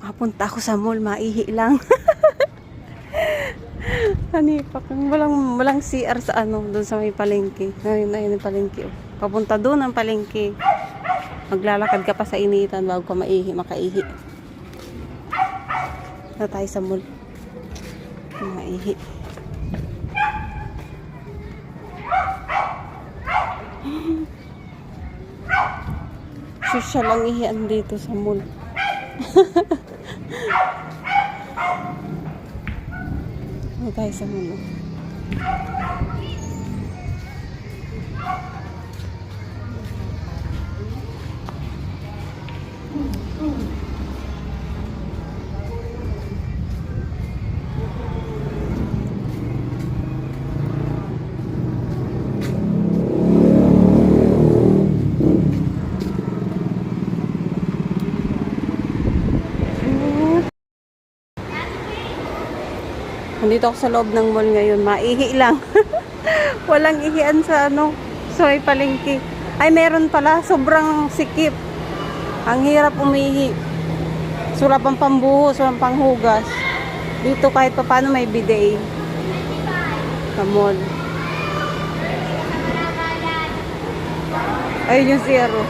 Kapunta ako sa mall, maihi lang. Hani, pakang walang, walang CR sa ano, doon sa may palengke. Ayun, ayun yung palengke. oh. Papunta doon ang palengke. Maglalakad ka pa sa initan bago ka maihi, makaihi. Na tayo sa mall. Maihi. Social ang ihian dito sa mall. Ano tayo sa mall? Nandito ako sa loob ng mall ngayon. Maihi lang. Walang ihian sa ano, sa may palengke. Ay, meron pala. Sobrang sikip. Ang hirap umihi. Sula pang pambuhos, panghugas. Dito kahit pa paano may bidet. Sa mall. Ayun yung zero.